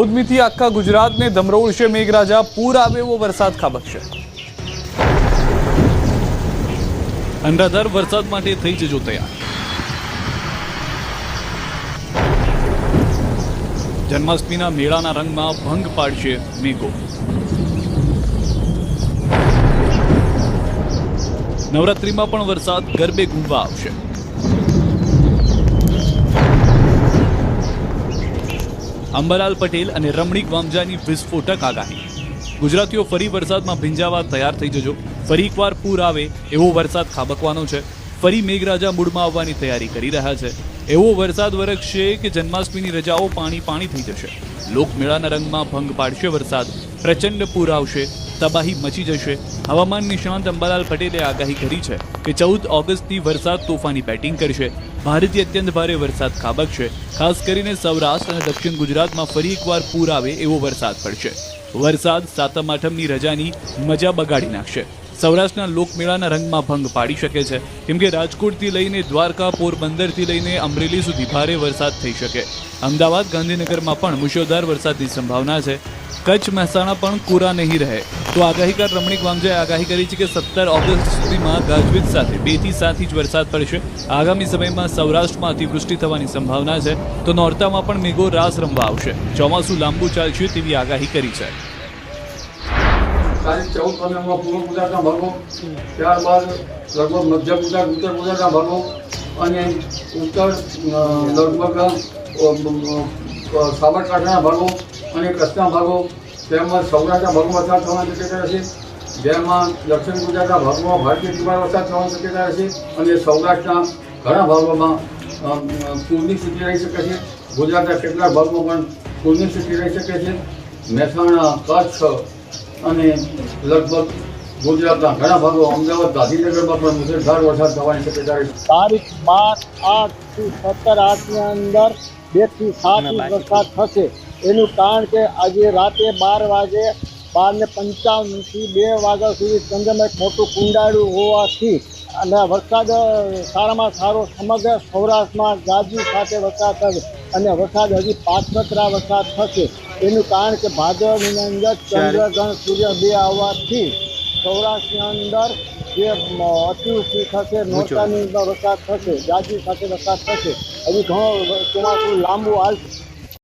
ચૌદમીથી આખા ગુજરાતને ધમરોળશે મેઘરાજા. પૂર આવે એવો વરસાદ ખાબકશે અનરાધાર વરસાદ માટે થઈ જજો તૈયાર. જન્માષ્ટમીના મેળાના રંગમાં ભંગ પાડશે મેઘો. નવરાત્રિમાં પણ વરસાદ ગરબે ઘૂમવા આવશે. અંબાલાલ પટેલ અને રમણીક વામજાની વિસ્ફોટક આગાહી. ગુજરાતીઓ ફરી વરસાદમાં ભીંજાવા તૈયાર થઈ જજો. ફરી એકવાર પૂર આવે એવો વરસાદ ખાબકવાનો છે. ફરી મેઘરાજા મૂડમાં આવવાની તૈયારી કરી રહ્યા છે. એવો વરસાદ વરસશે કે જન્માષ્ટમીની રજાઓ પાણી પાણી થઈ જશે. લોકમેળાના રંગમાં ભંગ પાડશે વરસાદ. પ્રચંડ પૂર આવશે. તબાહી મચી જશે. હવામાન નિષ્ણાંત અંબાલાલ પટેલે આગાહી કરી છે કે ચૌદ ઓગસ્ટથી વરસાદ તોફાની બેટિંગ કરશે. ભારેથી અત્યંત ભારે વરસાદ ખાબકશે. ખાસ કરીને સૌરાષ્ટ્ર અને દક્ષિણ ગુજરાતમાં ફરી એકવાર પૂર આવે એવો વરસાદ પડશે. વરસાદ સાતમ આઠમની રજાની મજા બગાડી નાખશે. સૌરાષ્ટ્રના લોકમેળાના રંગમાં ભંગ પાડી શકે છે. કેમ કે રાજકોટથી લઈને દ્વારકા, પોરબંદરથી લઈને અમરેલી સુધી ભારે વરસાદ થઈ શકે. અમદાવાદ ગાંધીનગરમાં પણ મુશળધાર વરસાદની સંભાવના છે. કચ્છ મહેસાણા પણ કોરા નહીં રહે. તો આગાહીકાર રમણીક વામજાએ આગાહી કરી છે કે સત્તર ઓગસ્ટ સુધીમાં ગાજવીજ સાથે, બેથી સાત ઇંચ વરસાદ પડશે. આગામી સમયમાં સૌરાષ્ટ્રમાં અતિવૃષ્ટિ થવાની સંભાવના છે. તો નોરતામાં પણ મેઘો રાસ રમવા આવશે. ચોમાસું લાંબુ ચાલશે તેવી આગાહી કરી છે. સાબરકાંઠાના ભાગો અને કચ્છના ભાગો તેમજ સૌરાષ્ટ્રના ભાગોમાં વરસાદ થવાની શક્યતા રહેશે જેમાં દક્ષિણ ગુજરાતના ભાગોમાં ભારતીય તિવાળ વરસાદ થવાની શક્યતા રહેશે અને સૌરાષ્ટ્રના ઘણા ભાગોમાં પૂરની સ્થિતિ રહી શકે છે. ગુજરાતના કેટલાક ભાગોમાં પણ પૂરની સ્થિતિ રહી શકે છે. મહેસાણા કચ્છ અને લગભગ ગુજરાતના ઘણા ભાગો અમદાવાદ ગાંધીનગરમાં પણ મુશળધાર વરસાદ થવાની શક્યતા રહેશે તારીખ બાર આઠથી સત્તર આઠની અંદર બેથી સાત વરસાદ થશે. એનું કારણ કે આજે રાતે બાર વાગે બાર ને પંચાવનથી બે વાગ્યા સુધી ચંદ્રમાં એક મોટું કુંડાળું હોવાથી અને વરસાદ સારામાં સારો સમગ્ર સૌરાષ્ટ્રમાં ગાજી સાથે વરસાદ થશે અને વરસાદ હજી પાછતરા વરસાદ થશે. એનું કારણ કે ભાદરની અંદર ચંદ્રગ્રહણ સૂર્ય બે આવવાથી સૌરાષ્ટ્રની અંદર જે અતિવૃષ્ટિ થશે નોરતાની અંદર વરસાદ થશે ગાજી સાથે વરસાદ થશે. હજી ઘણો ચોમાસું લાંબુ હાલશે